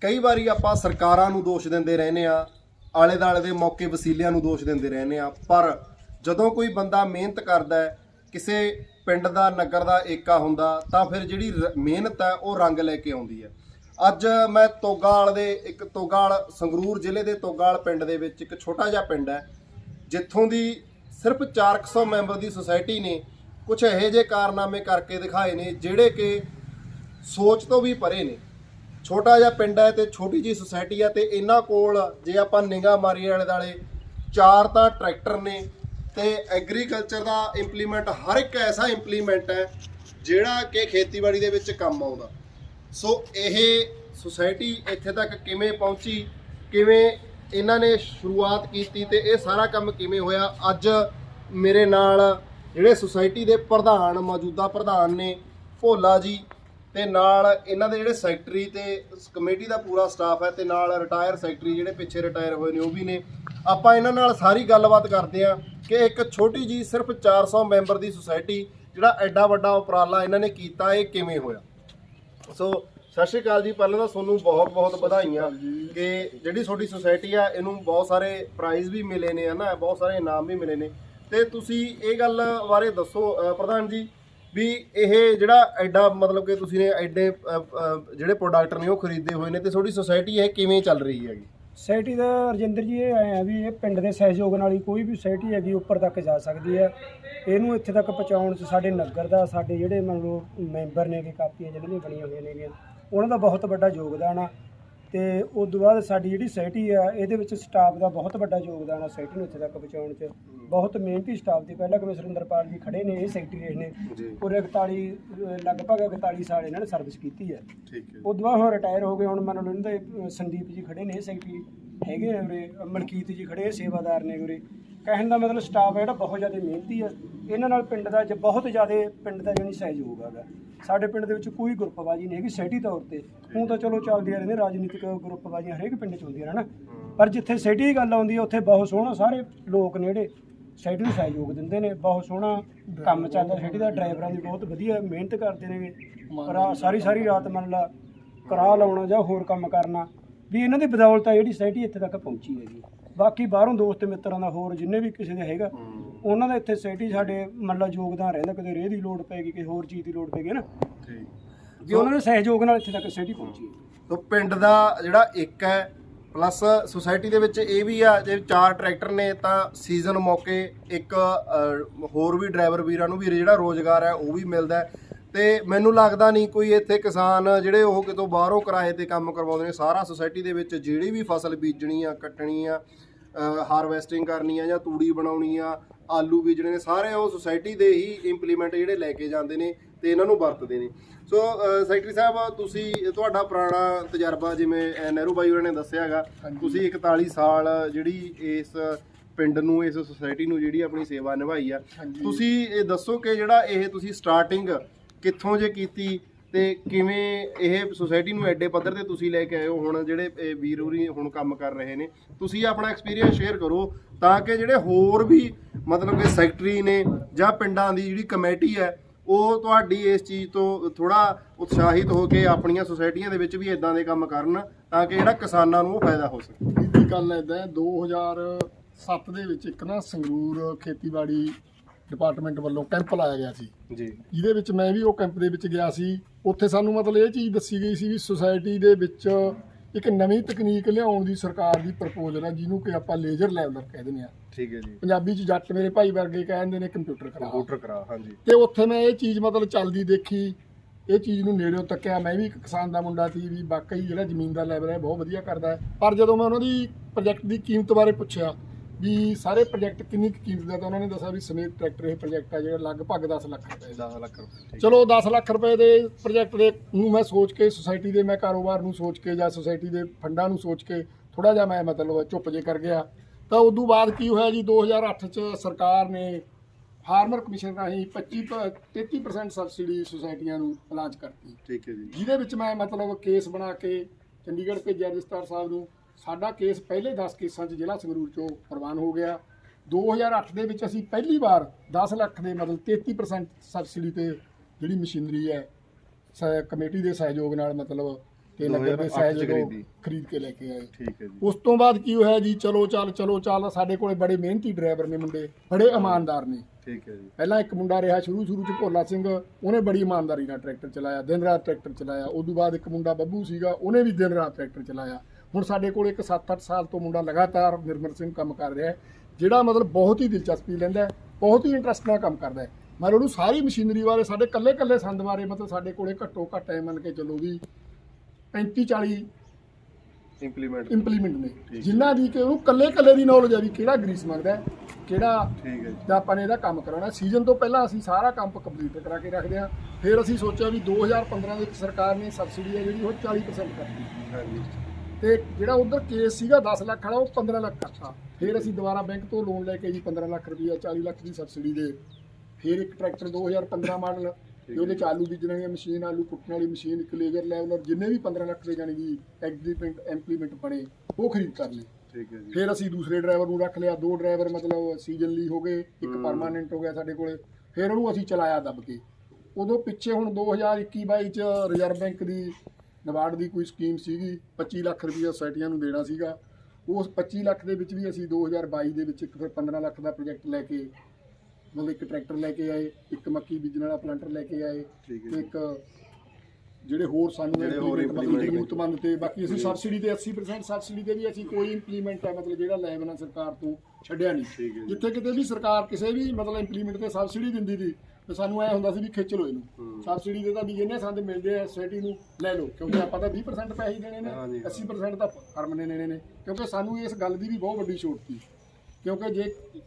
ਕਈ ਵਾਰੀ ਆਪਾਂ ਸਰਕਾਰਾਂ ਨੂੰ ਦੋਸ਼ ਦਿੰਦੇ ਰਹਿੰਦੇ ਆ ਆਲੇ ਦਾਲੇ ਦੇ ਮੌਕੇ ਵਸੀਲਿਆਂ ਨੂੰ ਦੋਸ਼ ਦਿੰਦੇ ਰਹਿੰਦੇ ਆ ਪਰ ਜਦੋਂ ਕੋਈ ਬੰਦਾ ਮਿਹਨਤ ਕਰਦਾ ਹੈ, ਕਿਸੇ ਪਿੰਡ ਦਾ, ਨਗਰ ਦਾ ਏਕਾ ਹੁੰਦਾ, ਤਾਂ ਫਿਰ ਜਿਹੜੀ ਰ- ਮਿਹਨਤ ਹੈ, ਉਹ ਰੰਗ ਲੈ ਕੇ ਆਉਂਦੀ ਹੈ। ਅੱਜ ਮੈਂ ਤੋਗਾਲ ਦੇ ਇੱਕ ਤੋਗਾਲ, ਸੰਗਰੂਰ ਜ਼ਿਲ੍ਹੇ ਦੇ ਤੋਗਾਲ ਪਿੰਡ ਦੇ ਵਿੱਚ ਇੱਕ ਛੋਟਾ ਜਿਹਾ ਪਿੰਡ ਹੈ, ਜਿੱਥੋਂ ਦੀ ਸਿਰਫ 400 ਮੈਂਬਰ ਦੀ ਸੁਸਾਇਟੀ ਨੇ ਕੁਝ ਇਹੋ ਜਿਹੇ ਕਾਰਨਾਮੇ ਕਰਕੇ ਦਿਖਾਏ ਨੇ, ਜਿਹੜੇ ਕਿ ਸੋਚ ਤੋਂ ਵੀ ਪਰੇ ਨੇ। ਛੋਟਾ ਜਿਹਾ ਪਿੰਡ ਹੈ ਤੇ ਛੋਟੀ ਜੀ ਸੁਸਾਇਟੀ ਹੈ ਤੇ ਇਹਨਾਂ ਕੋਲ ਜੇ ਆਪਾਂ ਨਿਗਾਹ ਮਾਰੀਏ ਵਾਲੇ ਦਾਲੇ ਚਾਰ ਤਾਂ ਟਰੈਕਟਰ ਨੇ ਤੇ ਐਗਰੀਕਲਚਰ ਦਾ ਇੰਪਲੀਮੈਂਟ ਹਰ ਇੱਕ ਐਸਾ ਇੰਪਲੀਮੈਂਟ ਹੈ ਜਿਹੜਾ ਕਿ ਖੇਤੀਬਾੜੀ ਦੇ ਵਿੱਚ ਕੰਮ ਆਉਂਦਾ। ਸੋ ਇਹ ਸੁਸਾਇਟੀ ਇੱਥੇ ਤੱਕ ਕਿਵੇਂ ਪਹੁੰਚੀ, ਕਿਵੇਂ ਇਹਨਾਂ ਨੇ ਸ਼ੁਰੂਆਤ ਕੀਤੀ ਤੇ ਇਹ ਸਾਰਾ ਕੰਮ ਕਿਵੇਂ ਹੋਇਆ, ਅੱਜ ਮੇਰੇ ਨਾਲ ਜਿਹੜੇ ਸੁਸਾਇਟੀ ਦੇ ਪ੍ਰਧਾਨ ਮੌਜੂਦਾ ਪ੍ਰਧਾਨ ਨੇ ਭੋਲਾ ਜੀ ਤੇ ਨਾਲ ਇਹਨਾਂ ਦੇ ਜਿਹੜੇ ਸੈਕਟਰੀ ਤੇ ਕਮੇਟੀ ਦਾ ਪੂਰਾ ਸਟਾਫ ਹੈ ਤੇ ਨਾਲ ਰਿਟਾਇਰ ਸੈਕਟਰੀ ਜਿਹੜੇ ਪਿੱਛੇ ਰਿਟਾਇਰ ਹੋਏ ਨੇ ਉਹ ਵੀ ਨੇ। ਆਪਾਂ ਇਹਨਾਂ ਨਾਲ ਸਾਰੀ ਗੱਲਬਾਤ ਕਰਦੇ ਆ ਕਿ ਇੱਕ ਛੋਟੀ ਜੀ ਸਿਰਫ 400 ਮੈਂਬਰ ਦੀ ਸੁਸਾਇਟੀ ਜਿਹੜਾ ਐਡਾ ਵੱਡਾ ਉਪਰਾਲਾ ਇਹਨਾਂ ਨੇ ਕੀਤਾ ਇਹ ਕਿਵੇਂ ਹੋਇਆ? ਸੋ ਸਤਿ ਸ਼੍ਰੀ ਅਕਾਲ ਜੀ ਪਹਿਲਾਂ ਤਾਂ ਤੁਹਾਨੂੰ ਬਹੁਤ ਬਹੁਤ ਵਧਾਈਆਂ ਕਿ ਜਿਹੜੀ ਤੁਹਾਡੀ ਸੁਸਾਇਟੀ ਆ ਇਹਨੂੰ ਬਹੁਤ ਸਾਰੇ ਪ੍ਰਾਈਜ਼ ਵੀ ਮਿਲੇ ਨੇ ਹਨਾ? ਬਹੁਤ ਸਾਰੇ ਇਨਾਮ ਵੀ ਮਿਲੇ ਨੇ। ਤੇ ਤੁਸੀਂ ਇਹ ਗੱਲ ਬਾਰੇ ਦੱਸੋ ਪ੍ਰਧਾਨ ਜੀ ਵੀ ਇਹ ਜਿਹੜਾ ਐਡਾ ਮਤਲਬ ਕਿ ਤੁਸੀਂ ਨੇ ਐਡੇ ਜਿਹੜੇ ਪ੍ਰੋਡਕਟ ਨੇ ਉਹ ਖਰੀਦੇ ਹੋਏ ਨੇ ਤੇ ਤੁਹਾਡੀ ਸੁਸਾਇਟੀ ਇਹ ਕਿਵੇਂ ਚੱਲ ਰਹੀ ਹੈਗੀ? ਸੋਸਾਇਟੀ ਦਾ ਰਜਿੰਦਰ ਜੀ, ਇਹ ਆਏ ਆ ਵੀ ਇਹ ਪਿੰਡ ਦੇ ਸਹਿਯੋਗ ਨਾਲ ਹੀ ਕੋਈ ਵੀ ਸੋਸਾਇਟੀ ਹੈਗੀ ਉੱਪਰ ਤੱਕ ਜਾ ਸਕਦੀ ਹੈ। ਇਹਨੂੰ ਇੱਥੇ ਤੱਕ ਪਹੁੰਚਾਉਣ 'ਚ ਸਾਡੇ ਨਗਰ ਦਾ, ਸਾਡੇ ਜਿਹੜੇ ਮੰਨ ਲਓ ਮੈਂਬਰ ਨੇ ਕਿ ਕਾਪੀਆਂ ਜਿਹੜੀਆਂ ਬਣੀਆਂ ਹੋਈਆਂ ਨੇਗੀਆਂ, ਉਹਨਾਂ ਦਾ ਬਹੁਤ ਵੱਡਾ ਯੋਗਦਾਨ ਆ। ਤੇ ਉਸ ਤੋਂ ਬਾਅਦ ਸਾਡੀ ਜਿਹੜੀ ਸੋਸਾਇਟੀ ਆ ਇਹਦੇ ਵਿੱਚ ਸਟਾਫ ਦਾ ਬਹੁਤ ਵੱਡਾ ਯੋਗਦਾਨ ਆ ਸੋਸਾਇਟੀ ਨੂੰ ਇੱਥੇ ਤੱਕ ਪਹੁੰਚਾਉਣ 'ਚ। ਬਹੁਤ ਮਿਹਨਤੀ ਸਟਾਫ ਦੀ ਪਹਿਲਾਂ ਕਿਵੇਂ ਸੁਰਿੰਦਰਪਾਲ ਜੀ ਖੜੇ ਨੇ ਇਹ ਸੈਕਟਰੀ ਨੇ। ਪੂਰੇ 41 ਅਹ ਲਗਭਗ 41 ਸਾਲ ਇਹਨਾਂ ਨੇ ਸਰਵਿਸ ਕੀਤੀ ਹੈ ਠੀਕ ਹੈ ਉਦੋਂ ਬਾਅਦ ਹੁਣ ਰਿਟਾਇਰ ਹੋ ਗਏ ਹੁਣ ਮੰਨ ਲਓ ਇਹਨਾਂ ਦੇ ਸੰਦੀਪ ਜੀ ਖੜੇ ਨੇ ਇਹ ਸੈਕਟਰੀ ਹੈਗੇ ਨੇ ਉਰੇ ਮਲਕੀਤ ਜੀ ਖੜੇ ਸੇਵਾਦਾਰ ਨੇ ਉਰੇ। ਕਹਿਣ ਦਾ ਮਤਲਬ ਸਟਾਫ ਹੈ ਜਿਹੜਾ ਬਹੁਤ ਜ਼ਿਆਦਾ ਮਿਹਨਤੀ ਹੈ ਇਹਨਾਂ ਨਾਲ ਪਿੰਡ ਦਾ ਜ ਬਹੁਤ ਜ਼ਿਆਦਾ ਪਿੰਡ ਦਾ ਜਾਨੀ ਸਹਿਯੋਗ ਹੈਗਾ ਸਾਡੇ ਪਿੰਡ ਦੇ ਵਿੱਚ ਕੋਈ ਗਰੁੱਪਬਾਜ਼ੀ ਨਹੀਂ ਹੈਗੀ ਸੈਟੀ ਤੌਰ ਤੇ। ਹੁਣ ਤਾਂ ਚਲੋ ਚੱਲਦੀਆਂ ਰਹਿੰਦੀਆਂ ਰਾਜਨੀਤਿਕ ਗਰੁੱਪਬਾਜ਼ੀਆਂ ਹਰੇਕ ਪਿੰਡ 'ਚ ਹੁੰਦੀਆਂ ਨੇ ਪਰ ਜਿੱਥੇ ਸੈਟੀ ਦੀ ਗੱਲ ਆਉਂਦੀ ਹੈ, ਉੱਥੇ ਬਹੁਤ ਸੋਹਣਾ ਸਾਰੇ ਲੋਕ ਨੇ ਜਿਹੜੇ ਸੈਟੀ ਨੂੰ ਸਹਿਯੋਗ ਦਿੰਦੇ ਨੇ। ਬਹੁਤ ਸੋਹਣਾ ਕੰਮ ਚੱਲਦਾ ਸੈਟੀ ਦਾ, ਡਰਾਈਵਰਾਂ ਦੀ ਬਹੁਤ ਵਧੀਆ ਮਿਹਨਤ ਕਰਦੇ ਨੇ। ਰਾ ਸਾਰੀ ਸਾਰੀ ਰਾਤ ਮੰਨ ਲਾ ਕਰਾ ਲਾਉਣਾ ਜਾਂ ਹੋਰ ਕੰਮ ਕਰਨਾ, ਵੀ ਇਹਨਾਂ ਦੀ ਬਦੌਲਤ ਆ ਜਿਹੜੀ ਸੋਸਾਇਟੀ ਇੱਥੇ ਤੱਕ ਪਹੁੰਚੀ ਹੈਗੀ। ਬਾਕੀ ਬਾਹਰੋਂ ਦੋਸਤ ਮਿੱਤਰਾਂ ਦਾ ਹੋਰ ਜਿੰਨੇ ਵੀ ਕਿਸੇ ਦੇ ਹੈਗਾ ਉਹਨਾਂ ਦਾ ਇੱਥੇ ਸੋਸਾਇਟੀ ਸਾਡੇ ਮੰਨ ਲਾ ਯੋਗਦਾਨ ਰਹਿੰਦਾ ਕਦੇ ਰੇਹ ਦੀ ਲੋੜ ਪੈਗੀ ਕਿਸੇ ਹੋਰ ਚੀਜ਼ ਦੀ ਲੋੜ ਪੈਗੀ ਨਾ? ਠੀਕ। ਉਹਨਾਂ ਦੇ ਸਹਿਯੋਗ ਨਾਲ ਇੱਥੇ ਤੱਕ ਸੋਸਾਇਟੀ ਪਹੁੰਚੀ ਹੈ। ਤੋ ਪਿੰਡ ਦਾ ਜਿਹੜਾ ਇੱਕ ਹੈ ਪਲੱਸ ਸੁਸਾਇਟੀ ਦੇ ਵਿੱਚ ਇਹ ਵੀ ਆ ਜੇ ਚਾਰ ਟਰੈਕਟਰ ਨੇ ਤਾਂ ਸੀਜ਼ਨ ਮੌਕੇ ਇੱਕ ਹੋਰ ਵੀ ਡਰਾਈਵਰ ਵੀਰਾਂ ਨੂੰ ਵੀ ਜਿਹੜਾ ਰੋਜ਼ਗਾਰ ਹੈ ਉਹ ਵੀ ਮਿਲਦਾ ਹੈ। ਤੇ ਮੈਨੂੰ ਲੱਗਦਾ ਨਹੀਂ ਕੋਈ ਇੱਥੇ ਕਿਸਾਨ ਜਿਹੜੇ ਉਹ ਕਿਤੋਂ ਬਾਹਰੋਂ ਕਿਰਾਏ ਤੇ ਕੰਮ ਕਰਵਾਉਂਦੇ ਨੇ ਸਾਰਾ ਸੁਸਾਇਟੀ ਦੇ ਵਿੱਚ ਜਿਹੜੀ ਵੀ ਫਸਲ ਬੀਜਣੀ ਆ ਕੱਟਣੀ ਆ ਹਾਰਵੈਸਟਿੰਗ ਕਰਨੀ ਆ ਜਾਂ ਤੂੜੀ ਬਣਾਉਣੀ ਆ ਆਲੂ ਬੀਜਣੇ ਨੇ ਸਾਰੇ ਉਹ ਸੁਸਾਇਟੀ ਦੇ ਹੀ ਇੰਪਲੀਮੈਂਟ ਜਿਹੜੇ ਲੈ ਕੇ ਜਾਂਦੇ ਨੇ ਤੇ ਇਹਨਾਂ ਨੂੰ ਵਰਤਦੇ ਨੇ। ਸੋ ਸੈਕਟਰੀ ਸਾਹਿਬ ਤੁਸੀਂ ਤੁਹਾਡਾ ਪੁਰਾਣਾ ਤਜਰਬਾ ਜਿਵੇਂ ਨਹਿਰੂ ਬਾਈ ਹੋਰਾਂ ਨੇ ਦੱਸਿਆ ਹੈਗਾ ਤੁਸੀਂ 41 ਸਾਲ ਜਿਹੜੀ ਇਸ ਪਿੰਡ ਨੂੰ ਇਸ ਸੁਸਾਇਟੀ ਨੂੰ ਜਿਹੜੀ ਆਪਣੀ ਸੇਵਾ ਨਿਭਾਈ ਆ। ਤੁਸੀਂ ਇਹ ਦੱਸੋ ਕਿ ਜਿਹੜਾ ਇਹ ਤੁਸੀਂ ਸਟਾਰਟਿੰਗ ਕਿੱਥੋਂ ਜੇ ਕੀਤੀ ਤੇ ਕਿਵੇਂ ਇਹ ਸੁਸਾਇਟੀ ਨੂੰ ਐਡੇ ਪੱਧਰ ਤੇ ਤੁਸੀਂ ਲੈ ਕੇ ਆਏ ਹੋ? ਹੁਣ ਜਿਹੜੇ ਇਹ ਵੀਰ ਹੋਰੀ ਹੁਣ ਕੰਮ ਕਰ ਰਹੇ ਨੇ ਤੁਸੀਂ ਆਪਣਾ ਐਕਸਪੀਰੀਅੰਸ ਸ਼ੇਅਰ ਕਰੋ ਤਾਂ ਕਿ ਜਿਹੜੇ ਹੋਰ ਵੀ ਮਤਲਬ ਕਿ ਸੈਕਟਰੀ ਨੇ ਜਾਂ ਪਿੰਡਾਂ ਦੀ ਜਿਹੜੀ ਕਮੇਟੀ ਹੈ ਉਹ ਤੁਹਾਡੀ ਇਸ ਚੀਜ਼ ਤੋਂ ਥੋੜਾ ਉਤਸ਼ਾਹਿਤ ਹੋ ਕੇ ਆਪਣੀਆਂ ਸੁਸਾਇਟੀਆਂ ਦੇ ਵਿੱਚ ਵੀ ਇਦਾਂ ਦੇ ਕੰਮ ਕਰਨ ਤਾਂ ਕਿ ਜਿਹੜਾ ਕਿਸਾਨਾਂ ਨੂੰ ਉਹ ਫਾਇਦਾ ਹੋ ਸਕੇ। ਇਹਦੀ ਗੱਲ ਐਦਾਂ 2007 ਦੇ ਵਿੱਚ ਇੱਕ ਨਾ ਸੰਗਰੂਰ ਖੇਤੀਬਾੜੀ ਡਿਪਾਰਟਮੈਂਟ ਵੱਲੋਂ ਕੈਂਪ ਲਾਇਆ ਗਿਆ ਸੀ। ਜੀ। ਜਿਹਦੇ ਵਿੱਚ ਮੈਂ ਵੀ ਉਹ ਕੈਂਪ ਦੇ ਵਿੱਚ ਗਿਆ ਸੀ। ਉੱਥੇ ਸਾਨੂੰ ਮਤਲਬ ਇਹ ਚੀਜ਼ ਦੱਸੀ ਗਈ ਸੀ ਵੀ ਸੁਸਾਇਟੀ ਦੇ ਵਿੱਚ ਇੱਕ ਨਵੀਂ ਤਕਨੀਕ ਲਿਆਉਣ ਦੀ ਸਰਕਾਰ ਦੀ ਪ੍ਰਪੋਜ਼ਲ ਹੈ ਜਿਹਨੂੰ ਕਿ ਆਪਾਂ ਲੇਜ਼ਰ ਲੈਵਲਰ ਕਹਿ ਦਿੰਦੇ ਆ। ਠੀਕ ਹੈ ਜੀ। ਪੰਜਾਬੀ ਚ ਜੱਟ ਮੇਰੇ ਭਾਈ ਵਰਗੇ ਕਹਿੰਦੇ ਨੇ ਕੰਪਿਊਟਰ ਕਰਾ। ਕੰਪਿਊਟਰ ਕਰਾ ਹਾਂਜੀ। ਤੇ ਉੱਥੇ ਮੈਂ ਇਹ ਚੀਜ਼ ਮਤਲਬ ਚੱਲਦੀ ਦੇਖੀ ਇਹ ਚੀਜ਼ ਨੂੰ ਨੇੜਿਓਂ ਤੱਕਿਆ। ਮੈਂ ਵੀ ਇੱਕ ਕਿਸਾਨ ਦਾ ਮੁੰਡਾ ਸੀ ਵੀ ਵਾਕਈ ਜਿਹੜਾ ਜ਼ਮੀਨ ਦਾ ਲੈਵਲ ਹੈ ਬਹੁਤ ਵਧੀਆ ਕਰਦਾ ਹੈ। ਪਰ ਜਦੋਂ ਮੈਂ ਉਹਨਾਂ ਦੀ ਪ੍ਰੋਜੈਕਟ ਦੀ ਕੀਮਤ ਬਾਰੇ ਪੁੱਛਿਆ ਵੀ ਸਾਰੇ ਪ੍ਰੋਜੈਕਟ ਕਿੰਨੀ ਕੁ ਕੀਮਤ ਦਾ ਤਾਂ ਉਹਨਾਂ ਨੇ ਦੱਸਿਆ ਵੀ ਸਮੇਤ ਟਰੈਕਟਰ ਇਹ ਪ੍ਰੋਜੈਕਟ ਹੈ ਜਿਹੜਾ ਲਗਭਗ 10 ਲੱਖ ਰੁਪਏ ਦਾ। 10 ਲੱਖ ਰੁਪਏ ਚਲੋ 10 ਲੱਖ ਰੁਪਏ ਦੇ ਪ੍ਰੋਜੈਕਟ ਦੇ ਨੂੰ ਮੈਂ ਸੋਚ ਕੇ ਸੁਸਾਇਟੀ ਦੇ ਮੈਂ ਕਾਰੋਬਾਰ ਨੂੰ ਸੋਚ ਕੇ ਜਾਂ ਸੁਸਾਇਟੀ ਦੇ ਫੰਡਾਂ ਨੂੰ ਸੋਚ ਕੇ ਥੋੜਾ ਜਿਹਾ ਮੈਂ ਮਤਲਬ ਚੁੱਪ ਜੇ ਕਰ ਗਿਆ। ਤਾਂ ਉਦੋਂ ਬਾਅਦ ਕੀ ਹੋਇਆ ਜੀ 2008 ਚ ਸਰਕਾਰ ਨੇ ਫਾਰਮਰ ਕਮਿਸ਼ਨ ਰਾਹੀਂ 25 ਪ- 33% ਸਬਸਿਡੀ ਸੁਸਾਇਟੀਆਂ ਨੂੰ ਲਾਂਚ ਕਰਤੀ। ਠੀਕ ਹੈ ਜੀ। ਜਿਹਦੇ ਵਿੱਚ ਮੈਂ ਮਤਲਬ ਕੇਸ ਬਣਾ ਕੇ ਚੰਡੀਗੜ੍ਹ ਭੇਜਿਆ ਰਜਿਸਟਰ ਸਾਹਿਬ ਨੂੰ। ਸਾਡਾ ਕੇਸ ਪਹਿਲੇ 10 ਕੇਸਾਂ 'ਚ ਜ਼ਿਲ੍ਹਾ ਸੰਗਰੂਰ 'ਚੋਂ ਪ੍ਰਵਾਨ ਹੋ ਗਿਆ। 2008 ਦੇ ਵਿੱਚ ਅਸੀਂ ਪਹਿਲੀ ਵਾਰ 10 ਲੱਖ ਦੇ ਮਤਲਬ 33% ਸਬਸਿਡੀ ਤੇ ਜਿਹੜੀ ਮਸ਼ੀਨਰੀ ਹੈ ਕਮੇਟੀ ਦੇ ਸਹਿਯੋਗ ਨਾਲ ਮਤਲਬ ਤੇ ਨਗਰ ਦੇ 2008 ਚ ਸਹਿਯੋਗ ਖਰੀਦੀ। ਖਰੀਦ ਕੇ ਲੈ ਕੇ ਆਏ। ਠੀਕ ਹੈ ਜੀ। ਉਸ ਤੋਂ ਬਾਅਦ ਕੀ ਹੋਇਆ ਜੀ? ਚਲੋ ਚੱਲ ਚਲੋ ਚੱਲ ਸਾਡੇ ਕੋਲੇ ਬੜੇ ਮਿਹਨਤੀ ਡਰਾਈਵਰ ਨੇ ਮੁੰਡੇ ਬੜੇ ਇਮਾਨਦਾਰ ਨੇ। ਠੀਕ ਹੈ ਜੀ। ਪਹਿਲਾਂ ਇੱਕ ਮੁੰਡਾ ਰਿਹਾ ਸ਼ੁਰੂ ਸ਼ੁਰੂ ਚ ਭੋਲਾ ਸਿੰਘ ਉਹਨੇ ਬੜੀ ਇਮਾਨਦਾਰੀ ਨਾਲ ਟਰੈਕਟਰ ਚਲਾਇਆ ਦਿਨ ਰਾਤ ਟਰੈਕਟਰ ਚਲਾਇਆ। ਉਸ ਤੋਂ ਬਾਅਦ ਇੱਕ ਮੁੰਡਾ ਬੱਬੂ ਸੀਗਾ ਉਹਨੇ ਵੀ ਦਿਨ ਰਾਤ ਟਰੈਕਟਰ ਚਲਾਇਆ। ਹੁਣ ਸਾਡੇ ਕੋਲ ਇੱਕ 7-8 ਸਾਲ ਤੋਂ ਮੁੰਡਾ ਲਗਾਤਾਰ ਨਿਰਮਲ ਸਿੰਘ ਕੰਮ ਕਰ ਰਿਹਾ ਹੈ ਜਿਹੜਾ ਮਤਲਬ ਬਹੁਤ ਹੀ ਦਿਲਚਸਪੀ ਲੈਂਦਾ ਹੈ ਬਹੁਤ ਹੀ ਇੰਟਰਸਟ ਨਾਲ ਕੰਮ ਕਰਦਾ ਹੈ। ਮਤਲਬ ਉਹਨੂੰ ਸਾਰੀ ਮਸ਼ੀਨਰੀ ਬਾਰੇ ਸਾਡੇ ਕੱਲੇ ਕੱਲੇ ਸੰਦ ਬਾਰੇ ਮਤਲਬ ਸਾਡੇ ਕੋਲੇ ਘੱਟੋ ਘੱਟ ਐ ਮੰਨ ਕੇ ਚੱਲੋ ਵੀ 35-40 ਇੰਪਲੀਮੈਂਟ ਇੰਪਲੀਮੈਂਟ ਨੇ। ਜਿਨ੍ਹਾਂ ਦੀ ਕਿ ਉਹਨੂੰ ਕੱਲੇ ਕੱਲੇ ਦੀ ਨੌਲੇਜ ਹੈ ਵੀ ਕਿਹੜਾ ਗਰੀਸ ਮੰਗਦਾ ਹੈ ਕਿਹੜਾ ਠੀਕ ਹੈ ਜੀ। ਤਾਂ ਆਪਾਂ ਨੇ ਇਹਦਾ ਕੰਮ ਕਰਾਉਣਾ। ਸੀਜ਼ਨ ਤੋਂ ਪਹਿਲਾਂ ਅਸੀਂ ਸਾਰਾ ਕੰਮ ਕੰਪਲੀਟ ਕਰਾ ਕੇ ਰੱਖਦੇ ਹਾਂ। ਫਿਰ ਅਸੀਂ ਸੋਚਿਆ ਵੀ 2015 ਵਿੱਚ ਸਰਕਾਰ ਨੇ ਸਬਸਿਡੀ ਹੈ ਜਿਹੜੀ ਉਹ 40% ਕਰਤੀ। ਹਾਂਜੀ। ਤੇ ਜਿਹੜਾ ਉਧਰ ਕੇਸ ਸੀਗਾ 10 ਲੱਖ ਵਾਲਾ ਉਹ 15 ਲੱਖ ਕਰਤਾ। ਫਿਰ ਅਸੀਂ ਦੁਬਾਰਾ ਬੈਂਕ ਤੋਂ ਲੋਨ ਲੈ ਕੇ ਜੀ 15 ਲੱਖ ਰੁਪਈਆ 40 ਲੱਖ ਦੀ ਸਬਸਿਡੀ ਦੇ। ਫਿਰ ਇੱਕ ਟਰੈਕਟਰ 2015 ਮਾਡਲ ਤੇ ਉਹਦੇ ਚ ਆਲੂ ਬੀਜਣ ਵਾਲੀ ਮਸ਼ੀਨ ਆਲੂ ਕੁੱਟਣ ਵਾਲੀ ਮਸ਼ੀਨ ਇੱਕ ਲੇਜ਼ਰ ਲੈਵਲਰ ਜਿੰਨੇ ਵੀ 15 ਲੱਖ ਦੇ ਜਾਣੀ ਦੀ ਐਗਰੀਮੈਂਟ ਇੰਪਲੀਮੈਂਟ ਬਣੇ ਉਹ ਖਰੀਦ ਕਰ ਲਏ। ਠੀਕ ਹੈ ਜੀ। ਫਿਰ ਅਸੀਂ ਦੂਸਰੇ ਡਰਾਈਵਰ ਨੂੰ ਰੱਖ ਲਿਆ। ਦੋ ਡਰਾਈਵਰ ਮਤਲਬ ਸੀਜ਼ਨ ਲਈ ਹੋ ਗਏ ਇੱਕ ਪਰਮਾਨੈਂਟ ਹੋ ਗਿਆ ਸਾਡੇ ਕੋਲੇ। ਫਿਰ ਉਹਨੂੰ ਅਸੀਂ ਚਲਾਇਆ ਦੱਬ ਕੇ। ਉਦੋਂ ਪਿੱਛੇ ਹੁਣ 2021 22 ਚ ਰਿਜ਼ਰਵ ਬੈਂਕ ਦੀ ਨਬਾਰਡ ਦੀ ਕੋਈ ਸਕੀਮ ਸੀਗੀ 25 ਲੱਖ ਰੁਪਈਆ ਸੋਸਾਇਟੀਆਂ ਨੂੰ ਦੇਣਾ ਸੀਗਾ ਉਸ 25 ਲੱਖ ਦੇ ਵਿੱਚ ਵੀ ਅਸੀਂ 2022 ਦੇ ਵਿੱਚ ਇੱਕ ਫਿਰ 15 ਲੱਖ ਦਾ ਪ੍ਰੋਜੈਕਟ ਲੈ ਕੇ ਮਤਲਬ ਇੱਕ ਟਰੈਕਟਰ ਲੈ ਕੇ ਆਏ ਇੱਕ ਮੱਕੀ ਬੀਜਣ ਵਾਲਾ ਪਲਾਂਟਰ ਲੈ ਕੇ ਆਏ ਤੇ। ਇੱਕ ਜਿਹੜੇ ਹੋਰ ਸਾਨੂੰ ਜ਼ਰੂਰਤਮੰਦ ਤੇ ਬਾਕੀ ਅਸੀਂ ਸਬਸਿਡੀ ਤੇ 80% ਸਬਸਿਡੀ ਤੇ ਵੀ ਅਸੀਂ ਕੋਈ ਇੰਪਲੀਮੈਂਟ ਹੈ ਮਤਲਬ ਜਿਹੜਾ ਲੈ ਬਣਾ ਸਰਕਾਰ ਤੋਂ ਛੱਡਿਆ ਨਹੀਂ। ਜਿੱਥੇ ਕਿਤੇ ਵੀ ਸਰਕਾਰ ਕਿਸੇ ਵੀ ਮਤਲਬ ਇੰਪਲੀਮੈਂਟ ਤੇ ਸਬਸਿਡੀ ਦਿੰਦੀ ਸੀ ਤੇ ਸਾਨੂੰ ਐ ਹੁੰਦਾ ਸੀ ਵੀ ਖਿੱਚ ਲਓ ਇਹਨੂੰ। ਸਬਸਿਡੀ ਦੇ ਤਾਂ ਵੀ ਜਿੰਨੇ ਸੰਦ ਮਿਲਦੇ ਆ ਸੋਸਾਇਟੀ ਨੂੰ ਲੈ ਲਓ ਕਿਉਂਕਿ ਆਪਾਂ ਤਾਂ 20% ਪੈਸੇ ਹੀ ਦੇਣੇ ਨੇ ਹਾਂਜੀ। 80% ਤਾਂ ਫਰਮ ਨੇ ਦੇਣੇ ਨੇ ਕਿਉਂਕਿ ਸਾਨੂੰ ਇਸ ਗੱਲ ਦੀ ਵੀ ਬਹੁਤ ਵੱਡੀ ਛੋਟ ਸੀ ਕਿਉਂਕਿ ਜੇ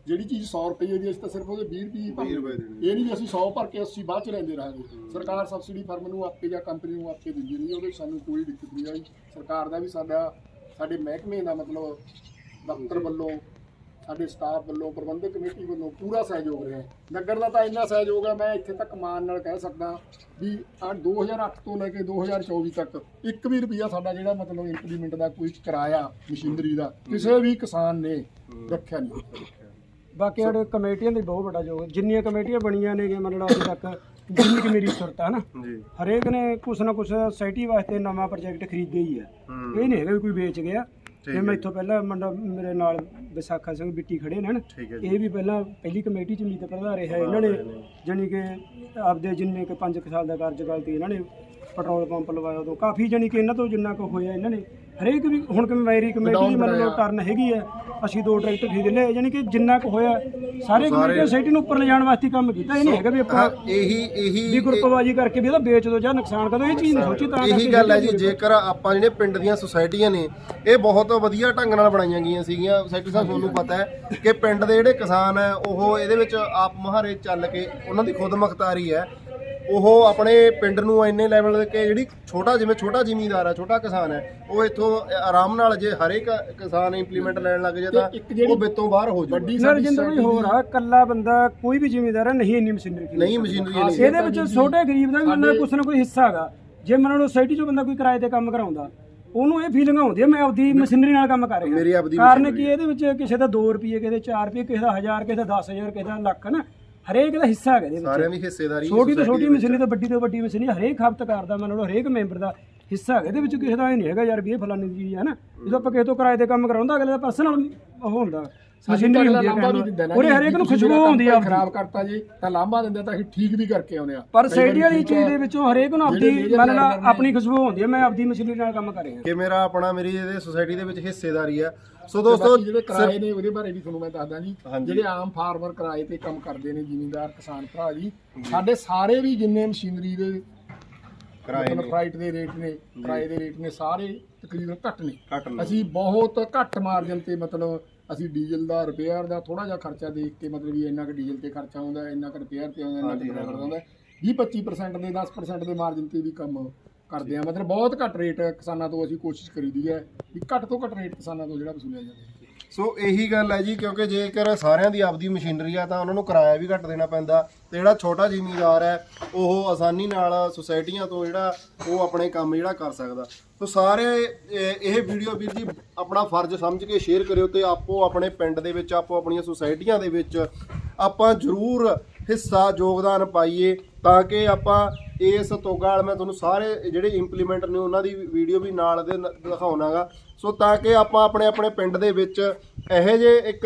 ਜਿਹੜੀ ਚੀਜ਼ 100 ਰੁਪਏ ਦੀ ਅਸੀਂ ਤਾਂ ਸਿਰਫ ਉਹਦੇ 20 ਰੁਪਏ ਹੀ 20 ਭਰਨੇ। ਰੁਪਏ ਦੇਣੇ। ਇਹ ਨਹੀਂ ਵੀ ਅਸੀਂ 100 ਭਰ ਕੇ 80 ਬਾਅਦ ਚ ਲੈਂਦੇ ਰਹਾਂਗੇ ਸਰਕਾਰ ਸਬਸਿਡੀ ਫਰਮ ਨੂੰ ਆਪੇ ਜਾਂ ਕੰਪਨੀ ਨੂੰ ਆਪੇ ਦਿੰਦੀ ਨਹੀਂ ਉਹਦੇ ਸਾਨੂੰ ਕੋਈ ਦਿੱਕਤ ਨਹੀਂ ਆਈ ਸਰਕਾਰ ਦਾ ਵੀ ਸਾਡਾ ਸਾਡੇ ਮਹਿਕਮੇ ਦਾ ਮਤਲਬ ਦਫ਼ਤਰ ਵੱਲੋਂ ਸਾਡੇ ਸਟਾਫ ਵੱਲੋਂ ਪ੍ਰਬੰਧਕ ਕਮੇਟੀ ਵੱਲੋਂ ਪੂਰਾ ਸਹਿਯੋਗ ਰਿਹਾ। ਨਗਰ ਦਾ ਤਾਂ ਇੰਨਾ ਸਹਿਯੋਗ ਹੈ ਮੈਂ ਇੱਥੇ ਤੱਕ ਮਾਣ ਨਾਲ ਕਹਿ ਸਕਦਾ ਵੀ ਆ 2008 ਤੋਂ ਲੈ ਕੇ 2024 ਤੱਕ ਇੱਕ ਵੀ ਰੁਪਿਆ ਸਾਡਾ ਜਿਹੜਾ ਮਤਲਬ ਇੰਪਲੀਮੈਂਟ ਦਾ ਕੋਈ ਕਿਰਾਇਆ ਮਸ਼ੀਨਰੀ ਦਾ ਕਿਸੇ ਵੀ ਕਿਸਾਨ ਨੇ ਰੱਖਿਆ ਨਹੀਂ। ਬਾਕੀ ਸਾਡੇ ਕਮੇਟੀਆਂ ਦੀ ਬਹੁਤ ਵੱਡਾ ਯੋਗ ਜਿੰਨੀਆਂ ਕਮੇਟੀਆਂ ਬਣੀਆਂ ਨੇਗੇ ਮਤਲਬ ਅੱਜ ਤੱਕ ਜਿੰਨੀ ਕਿ ਮੇਰੀ ਸੁਰਤ ਹੈ ਨਾ ਹਰੇਕ ਨੇ ਕੁਛ ਨਾ ਕੁਛ ਸੋਸਾਇਟੀ ਵਾਸਤੇ ਨਵਾਂ ਪ੍ਰੋਜੈਕਟ ਖਰੀਦਿਆ ਹੀ। ਹੈ। ਇਹ ਨਹੀਂ ਹੈਗਾ ਵੀ ਕੋਈ ਵੇਚ ਗਿਆ ਠੀਕ ਤੇ ਹੈ। ਮੈਂ ਇੱਥੋਂ ਪਹਿਲਾਂ ਮੁੰਡਾ ਮੇਰੇ ਨਾਲ ਵਿਸਾਖਾ ਸਿੰਘ ਬਿੱਟੀ ਖੜੇ ਨੇ ਨਾ ਠੀਕ ਹੈ ਜੀ ਇਹ ਵੀ ਪਹਿਲਾਂ ਪਹਿਲੀ ਕਮੇਟੀ ਚ ਮੀਤ ਪ੍ਰਧਾਨ ਰਿਹਾ ਇਹਨਾਂ ਨੇ ਜਾਣੀ ਕਿ ਆਪਦੇ ਜਿੰਨੇ ਕਿ 5 ਸਾਲ ਦਾ ਕਾਰਜਕਾਲ ਤੇ ਇਹਨਾਂ ਨੇ ਪੈਟਰੋਲ ਪੰਪ ਲਵਾਇਆ ਉਦੋਂ ਕਾਫੀ ਜਾਣੀ ਕਿ ਇਹਨਾਂ ਤੋਂ ਜਿੰਨਾ ਕੁ ਹੋਇਆ ਇਹਨਾਂ ਨੇ ਹਰੇਕ ਵੀ ਹੁਣ ਕਿ ਮੇਰੀ ਕਮੇਟੀ ਦੀ ਮਤਲਬ ਕਰਨ ਹੈਗੀ ਹੈ ਅਸੀਂ ਦੋ ਟਰੈਕਟਰ ਖਰੀਦ ਲਏ ਜਾਣੀ ਕਿ ਜਿੰਨਾ ਕੁ ਹੋਇਆ ਸਾਰੇ ਕਮੇਟੀ ਸੋਸਾਇਟੀ ਨੂੰ ਉੱਪਰ ਲਿਜਾਣ ਵਾਸਤੇ ਕੰਮ ਕੀਤਾ ਇਹ ਨਹੀਂ ਹੈਗਾ ਵੀ ਆਪਾਂ ਹਾਂ, ਇਹੀ ਵੀ ਇਹੀ ਗਰੁੱਪਵਾਜੀ ਕਰਕੇ ਵੀ ਇਹਦਾ ਵੇਚ ਦੋ ਜਾਂ ਨੁਕਸਾਨ ਕਰ ਦੋ ਇਹ ਚੀਜ਼ ਨਹੀਂ ਸੋਚੀ ਤਾਂ ਇਹੀ ਗੱਲ ਹੈ ਜੀ ਜੇਕਰ ਆਪਾਂ ਜਿਹੜੇ ਪਿੰਡ ਦੀਆਂ ਸੁਸਾਇਟੀਆਂ ਨੇ ਇਹ ਬਹੁਤ ਵਧੀਆ ਢੰਗ ਨਾਲ ਬਣਾਈਆਂ ਗਈਆਂ ਸੀਗੀਆਂ। ਸੈਕਟਰੀ ਸਾਹਿਬ ਤੁਹਾਨੂੰ ਪਤਾ ਹੈ ਕਿ ਪਿੰਡ ਦੇ ਜਿਹੜੇ ਕਿਸਾਨ ਹੈ ਉਹ ਇਹਦੇ ਵਿੱਚ ਆਪ ਮੁਹਾਰੇ ਚੱਲ ਕੇ ਉਹਨਾਂ ਦੀ ਖੁਦ ਮੁਖਤਾਰੀ ਹੈ। ਉਹ ਆਪਣੇ ਪਿੰਡ ਨੂੰ ਇੰਨੇ ਲੈਵਲ ਦੇ ਕੇ ਜਿਹੜੀ ਛੋਟਾ ਜਿਵੇਂ ਛੋਟਾ ਜ਼ਿਮੀਂਦਾਰ ਹੈ ਛੋਟਾ ਕਿਸਾਨ ਹੈ ਉਹ ਇੱਥੋਂ ਆਰਾਮ ਨਾਲ ਜੇ ਹਰੇਕ ਕਿਸਾਨ ਇੰਪਲੀਮੈਂਟ ਲੈਣ ਲੱਗ ਤਾਂ ਜਿਹੜੀ ਉਹ ਬਿੱਤੋਂ ਬਾਹਰ ਹੋ ਜਾਊਗਾ। ਸਾਡੀ ਰਜਿੰਦਰ ਵੀ ਹੋਰ ਆ ਕੱਲਾ ਬੰਦਾ ਕੋਈ ਵੀ ਜ਼ਿਮੀਦਾਰ ਹੈ ਨਹੀਂ ਇੰਨੀ ਮਸ਼ੀਨਰੀ ਨਹੀਂ। ਮਸ਼ੀਨਰੀ ਨਹੀਂ। ਇਹਦੇ ਵਿੱਚ ਛੋਟੇ ਗਰੀਬ ਦਾ ਵੀ ਬੰਦਾ ਕੁਛ ਨਾ ਕੋਈ ਹਿੱਸਾ ਹੈਗਾ। ਜੇ ਮੰਨ ਲਓ ਸੋਸਾਇਟੀ 'ਚੋਂ ਬੰਦਾ ਕੋਈ ਕਿਰਾਏ ਤੇ ਕੰਮ ਕਰਾਉਂਦਾ ਉਹਨੂੰ ਇਹ ਫੀਲਿੰਗ ਆਉਂਦੀ ਹੈ ਮੈਂ ਆਪਦੀ ਮਸ਼ੀਨਰੀ ਨਾਲ ਕੰਮ ਕਰ ਰਿਹਾ। ਕਾਰਨ ਕੀ ਇਹਦੇ ਵਿੱਚ ਕਿਸੇ ਦਾ 2 ਰੁਪਏ ਕਿਸੇ ਦੇ 4 ਰੁਪਏ ਕਿਸੇ ਦਾ 1000 ਕਿਸੇ ਦਾ 10000 ਕਿਸੇ ਦਾ ਲੱਖ ਨਾ ਹਰੇਕ ਦਾ ਹਿੱਸਾ ਹੈਗਾ ਇਹਦੇ ਵਿੱਚ। ਸਾਰਿਆਂ ਦੀ ਹਿੱਸੇਦਾਰੀ ਛੋਟੀ ਤੋਂ ਛੋਟੀ ਮਸ਼ੀਨਰੀ ਤੋਂ ਵੱਡੀ ਤੋਂ ਵੱਡੀ ਮਸ਼ੀਨਰੀ ਹਰੇਕ ਖਪਤਕਾਰ ਦਾ ਮੰਨ ਲਓ ਹਰੇਕ ਮੈਂਬਰ ਦਾ ਹਿੱਸਾ ਹੈਗਾ। ਇਹਦੇ ਵਿੱਚ ਕਿਸੇ ਦਾ ਇਹ ਨਹੀਂ ਹੈਗਾ ਯਾਰ ਵੀ ਇਹ ਫਲਾਨੀ ਚੀਜ਼ ਹੈ ਨਾ। ਜਦੋਂ ਆਪਾਂ ਕਿਸੇ ਤੋਂ ਕਿਰਾਏ ਤੇ ਕੰਮ ਕਰਾਉਂਦਾ ਅਗਲੇ ਦਾ ਪਰਸਨਲ ਉਹ ਹੁੰਦਾ। ਮਸ਼ੀਨਰੀ ਹੁੰਦੀ ਹੈ ਲਾਂਭਾ ਵੀ ਦਿੰਦਾ ਨਾ ਉਹਦੇ ਜੀ, ਹਰੇਕ ਨੂੰ ਖੁਸ਼ਬੂ ਆਉਂਦੀ ਆ ਖਰਾਬ ਕਰਤਾ ਜੀ ਤਾਂ ਲਾਂਭਾ ਦਿੰਦਾ ਤਾਂ ਅਸੀਂ ਠੀਕ ਵੀ ਕਰਕੇ ਆਉਂਦੇ ਆ। ਪਰ ਸੇਡੀ ਵਾਲੀ ਚੀਜ਼ ਦੇ ਵਿੱਚੋਂ ਹਰੇਕ ਨੂੰ ਆਪਦੀ ਜਿਹੜੇ ਮੰਨ ਲਾ ਆਪਣੀ ਖੁਸ਼ਬੂ ਹੁੰਦੀ ਹੈ ਮੈਂ ਆਪਦੀ ਮਸ਼ੀਨਰੀ ਨਾਲ ਕੰਮ ਕਰ ਰਿਹਾ। ਕਿ ਮੇਰਾ ਆਪਣਾ ਮੇਰੀ ਇਹਦੇ ਸੁਸਾਇਟੀ ਦੇ ਵਿੱਚ ਹਿੱਸੇਦਾਰੀ ਹੈ ਸੋ ਦੋਸਤੋ ਜਿਹੜੇ ਕਿਰਾਏ ਨੇ ਉਹਦੇ ਬਾਰੇ ਵੀ ਤੁਹਾਨੂੰ ਮੈਂ ਦੱਸਦਾ ਜੀ। ਜਿਹੜੇ ਆਮ ਫਾਰਮਰ ਕਿਰਾਏ ਤੇ ਕੰਮ ਕਰਦੇ ਨੇ ਜ਼ਿਮੀਂਦਾਰ ਕਿਸਾਨ ਭਰਾ ਜੀ ਸਾਡੇ ਸਾਰੇ ਵੀ ਜਿੰਨੇ ਮਸ਼ੀਨਰੀ ਦੇ ਕਿਰਾਏ ਨੇ। ਫਰਾਈਟ ਦੇ ਰੇਟ ਨੇ ਕਿਰਾਏ ਦੇ ਰੇਟ ਨੇ ਸਾਰੇ ਤਕਰੀਬਨ ਘੱਟ ਨੇ। ਘੱਟ ਨੇ। ਅਸੀਂ ਬਹੁਤ ਘੱਟ ਮਾਰਜਨ ਤੇ ਮਤਲਬ ਅਸੀਂ ਡੀਜ਼ਲ ਦਾ ਰਿਪੇਅਰ ਦਾ ਥੋੜਾ ਜਿਹਾ ਖਰਚਾ ਦੇਖ ਕੇ ਮਤਲਬ ਵੀ ਇੰਨਾ ਕੁ ਡੀਜ਼ਲ ਤੇ ਖਰਚਾ ਆਉਂਦਾ ਇੰਨਾ ਕੁ ਰਿਪੇਅਰ ਤੇ ਆਉਂਦਾ ਇੰਨਾ ਕੁ ਡਰਾਈਵਰ ਦਾ ਆਉਂਦਾ। 20 25% ਦੇ 10% ਦੇ ਮਾਰਜਨ ਤੇ ਵੀ ਕੰਮ ਕਰਦੇ ਆ। ਮਤਲਬ ਬਹੁਤ ਘੱਟ ਰੇਟ ਕਿਸਾਨਾਂ ਤੋਂ ਅਸੀਂ ਕੋਸ਼ਿਸ਼ ਕਰੀਦੀ ਹੈ ਵੀ ਘੱਟ ਤੋਂ ਘੱਟ ਰੇਟ ਕਿਸਾਨਾਂ ਤੋਂ ਜਿਹੜਾ ਵਸੂਲਿਆ ਜਾਵੇ। ਸੋ ਇਹੀ ਗੱਲ ਹੈ ਜੀ, ਕਿਉਂਕਿ ਜੇਕਰ ਸਾਰਿਆਂ ਦੀ ਆਪਦੀ ਮਸ਼ੀਨਰੀ ਆ ਤਾਂ ਉਹਨਾਂ ਨੂੰ ਕਿਰਾਇਆ ਵੀ ਘੱਟ ਦੇਣਾ ਪੈਂਦਾ। ਤੇ ਜਿਹੜਾ ਛੋਟਾ ਜ਼ਿਮੀਂਦਾਰ ਹੈ, ਉਹ ਆਸਾਨੀ ਨਾਲ ਸੁਸਾਇਟੀਆਂ ਤੋਂ ਜਿਹੜਾ ਉਹ ਆਪਣੇ ਕੰਮ ਜਿਹੜਾ ਕਰ ਸਕਦਾ। ਸੋ ਸਾਰੇ ਇਹ ਵੀਡੀਓ ਵੀਰ ਜੀ ਆਪਣਾ ਫਰਜ਼ ਸਮਝ ਕੇ ਸ਼ੇਅਰ ਕਰਿਓ ਤੇ ਆਪੋ ਆਪਣੇ ਪਿੰਡ ਦੇ ਵਿੱਚ, ਆਪੋ ਆਪਣੀਆਂ ਸੁਸਾਇਟੀਆਂ ਦੇ ਵਿੱਚ ਆਪਾਂ ਜ਼ਰੂਰ ਹਿੱਸਾ, ਯੋਗਦਾਨ ਪਾਈਏ ਤਾਂ ਕਿ ਆਪਾਂ ਇਸ ਤੋਗਾ ਵਾਲ ਮੈਂ ਤੁਹਾਨੂੰ ਸਾਰੇ ਜਿਹੜੇ ਇੰਪਲੀਮੈਂਟ ਨੇ ਉਹਨਾਂ ਦੀ ਵੀਡੀਓ ਵੀ ਨਾਲ ਦੇ ਨ- ਦਿਖਾਉਣਾਗਾ। ਸੋ ਤਾਂ ਕਿ ਆਪਾਂ ਆਪਣੇ ਆਪਣੇ ਪਿੰਡ ਦੇ ਵਿੱਚ ਇਹੋ ਜਿਹੇ ਇੱਕ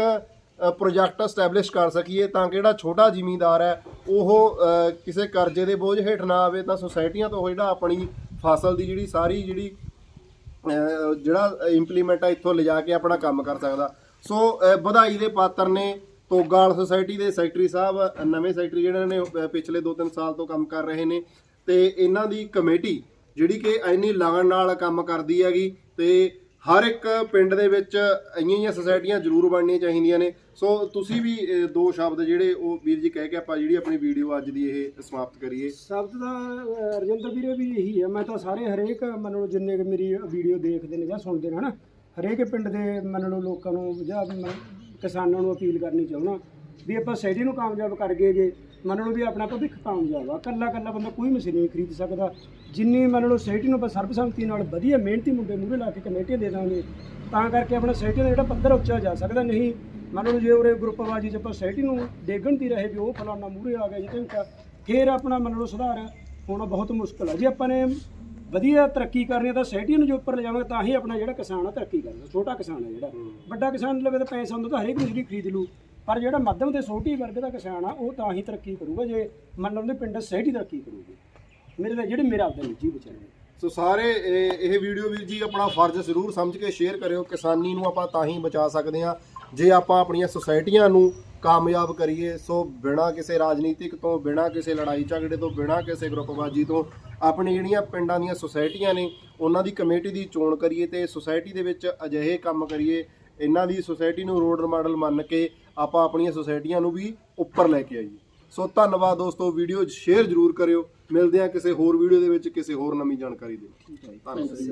ਪ੍ਰੋਜੈਕਟ ਐਸਟੈਬਲਿਸ਼ ਕਰ ਸਕੀਏ ਤਾਂ ਕਿ ਜਿਹੜਾ ਛੋਟਾ ਜ਼ਿਮੀਂਦਾਰ ਹੈ, ਉਹ ਕਿਸੇ ਕਰਜ਼ੇ ਦੇ ਬੋਝ ਹੇਠ ਨਾ ਆਵੇ ਤਾਂ ਸੁਸਾਇਟੀਆਂ ਤੋਂ ਉਹ ਜਿਹੜਾ ਆਪਣੀ ਫਸਲ ਦੀ ਜਿਹੜੀ ਸਾਰੀ ਜਿਹੜੀ ਜਿਹੜਾ ਇੰਪਲੀਮੈਂਟ ਆ ਇੱਥੋਂ ਲਿਜਾ ਕੇ ਆਪਣਾ ਕੰਮ ਕਰ ਸਕਦਾ। ਸੋ ਵਧਾਈ ਦੇ ਪਾਤਰ ਨੇ ਤੋਗਾਲ ਸੁਸਾਇਟੀ ਦੇ ਸੈਕਟਰੀ ਸਾਹਿਬ, ਨਵੇਂ ਸੈਕਟਰੀ ਜਿਹੜੇ ਨੇ ਪਿਛਲੇ 2-3 ਸਾਲ ਤੋਂ ਕੰਮ ਕਰ ਰਹੇ ਨੇ ਤੇ ਇਹਨਾਂ ਦੀ ਕਮੇਟੀ ਜਿਹੜੀ ਕਿ ਇੰਨੀ ਲਗਨ ਨਾਲ ਕੰਮ ਕਰਦੀ ਹੈਗੀ ਤੇ ਹਰ ਇੱਕ ਪਿੰਡ ਦੇ ਵਿੱਚ ਇੰਨੀਆਂ ਹੀ ਸੁਸਾਇਟੀਆਂ ਜ਼ਰੂਰ ਬਣਨੀਆਂ ਚਾਹੀਦੀਆਂ ਨੇ। ਸੋ ਤੁਸੀਂ ਵੀ ਅਹ ਦੋ ਸ਼ਬਦ ਜਿਹੜੇ ਉਹ ਵੀਰ ਜੀ ਕਹਿ ਕੇ ਆਪਾਂ ਜਿਹੜੀ ਆਪਣੀ ਵੀਡੀਓ ਅੱਜ ਦੀ ਇਹ ਸਮਾਪਤ ਕਰੀਏ। ਸ਼ਬਦ ਦਾ ਅਹ, ਰਜਿੰਦਰ ਵੀਰੇ ਵੀ ਇਹੀ ਹੈ। ਮੈਂ ਤਾਂ ਸਾਰੇ ਹਰੇਕ ਮੰਨ ਲਓ ਜਿੰਨੇ ਕੁ ਮੇਰੀ ਵੀਡੀਓ ਦੇਖਦੇ ਨੇ ਜਾਂ ਸੁਣਦੇ ਨੇ ਹਨਾ ਹਰੇਕ ਪਿੰਡ ਦੇ ਮੰਨ ਲਓ ਲੋਕਾਂ ਨੂੰ ਜਾਂ ਮ- ਕਿਸਾਨਾਂ ਨੂੰ ਅਪੀਲ ਕਰਨੀ ਚਾਹੁੰਦਾ ਵੀ ਆਪਾਂ ਸੈਡੀ ਨੂੰ ਕਾਮਯਾਬ ਕਰ ਗਏ ਜੇ। ਮੰਨ ਲਓ ਵੀ ਆਪਣਾ ਭਵਿੱਖ ਕਾਮਯਾਬ ਆ ਕੱਲਾ ਕੱਲਾ ਬੰਦਾ ਕੋਈ ਮਸ਼ੀਨ ਨਹੀਂ ਖਰੀਦ ਸਕਦਾ। ਜਿੰਨੀ ਮੰਨ ਲਓ ਸੈਟੀ ਨੂੰ ਆਪਾਂ ਸਰਬਸੰਮਤੀ ਨਾਲ ਵਧੀਆ ਮਿਹਨਤੀ ਮੁੰਡੇ ਮੂਹਰੇ ਲਾ ਕੇ ਕਮੇਟੀਆਂ ਦੇ ਦਾਂਗੇ ਤਾਂ ਕਰਕੇ ਆਪਣਾ ਸੈਟੀ ਦਾ ਜਿਹੜਾ ਪੱਧਰ ਉੱਚਾ ਜਾ ਸਕਦਾ। ਨਹੀਂ ਮੰਨ ਲਓ ਜੇ ਉਰੇ ਗਰੁੱਪਬਾਜੀ ਚ ਆਪਾਂ ਸੈਟੀ ਨੂੰ ਡੇਗਣ ਦੀ ਰਹੇ ਵੀ ਉਹ ਫਲਾਨਾ ਮੂਹਰੇ ਆ ਗਿਆ ਜੀ ਤੇ ਫੇਰ ਆਪਣਾ ਮੰਨ ਲਓ ਸੁਧਾਰ ਹੋਣਾ ਬਹੁਤ ਮੁਸ਼ਕਲ ਹੈ ਜੇ ਆਪਾਂ ਨੇ ਵਧੀਆ ਤਰੱਕੀ ਕਰਨੀ ਹੈ ਤਾਂ ਸੈਟੀ ਨੂੰ ਜੋ ਉੱਪਰ ਲਿਜਾਵਾਂਗੇ ਤਾਂ ਹੀ ਆਪਣਾ ਜਿਹੜਾ ਕਿਸਾਨ ਆ ਤਰੱਕੀ ਕਰਦਾ ਛੋਟਾ ਕਿਸਾਨ ਹੈ ਜਿਹੜਾ। ਵੱਡਾ ਕਿਸਾਨ ਲਵੇ ਤਾਂ ਪੈਸਾ ਹੁੰਦਾ ਤਾਂ ਹਰੇਕ ਬਿਜਲੀ ਖਰੀਦ ਲੂ। ਪਰ ਜਿਹੜਾ ਮੱਧਮ ਤੇ ਛੋਟੀ ਵਰਗ ਦਾ ਕਿਸਾਨ ਆ, ਉਹ ਤਾਂ ਹੀ ਤਰੱਕੀ ਕਰੂਗਾ, ਜੇ ਮੰਨ ਲਓ ਉਹਦੇ ਪਿੰਡ ਸੈਟੀ ਤਰੱਕੀ ਕਰੂਗੀ। ਮੇਰੇ ਤਾਂ ਜਿਹੜੇ ਮੇਰਾ ਆਪਦਾ ਨਿੱਜੀ ਵਿਚਾਰ ਹੈ ਸੋ ਸਾਰੇ ਇਹ ਇਹ ਵੀਡੀਓ ਵੀਰ ਜੀ ਆਪਣਾ ਫਰਜ਼ ਜ਼ਰੂਰ ਸਮਝ ਕੇ ਸ਼ੇਅਰ ਕਰਿਓ, ਕਿਸਾਨੀ ਨੂੰ ਆਪਾਂ ਤਾਂ ਹੀ ਬਚਾ ਸਕਦੇ ਹਾਂ, ਜੇ ਆਪਾਂ ਆਪਣੀਆਂ ਸੁਸਾਇਟੀਆਂ ਨੂੰ ਕਾਮਯਾਬ ਕਰੀਏ, ਸੋ ਬਿਨਾਂ ਕਿਸੇ ਰਾਜਨੀਤਿਕ ਤੋਂ, ਬਿਨਾਂ ਕਿਸੇ ਲੜਾਈ ਝਗੜੇ ਤੋਂ, ਬਿਨਾਂ ਕਿਸੇ ਗਰੁੱਪਬਾਜੀ ਤੋਂ, ਆਪਣੀ ਜਿਹੜੀਆਂ ਪਿੰਡਾਂ ਦੀਆਂ ਸੁਸਾਇਟੀਆਂ ਨੇ, ਉਹਨਾਂ ਦੀ ਕਮੇਟੀ ਦੀ ਚੋਣ ਕਰੀਏ ਤੇ ਸੁਸਾਇਟੀ ਦੇ ਵਿੱਚ ਅਜਿਹੇ ਕੰਮ ਕਰੀਏ, ਇਹਨਾਂ ਦੀ ਸੁਸਾਇਟੀ ਨੂੰ ਰੋਲ ਮਾਡਲ ਮੰਨ ਕੇ ਆਪਾਂ ਆਪਣੀਆਂ ਸੁਸਾਇਟੀਆਂ ਨੂੰ ਵੀ ਉੱਪਰ ਲੈ ਕੇ ਆਈਏ। ਸੋ ਧੰਨਵਾਦ ਦੋਸਤੋ ਵੀਡੀਓ ਸ਼ੇਅਰ ਜ਼ਰੂਰ ਕਰਿਓ। ਮਿਲਦੇ ਹਾਂ ਕਿਸੇ ਹੋਰ ਵੀਡੀਓ ਦੇ ਵਿੱਚ ਕਿਸੇ ਹੋਰ ਨਵੀਂ ਜਾਣਕਾਰੀ ਦੇ ਠੀਕ ਹੈ। ਧੰਨਵਾਦ।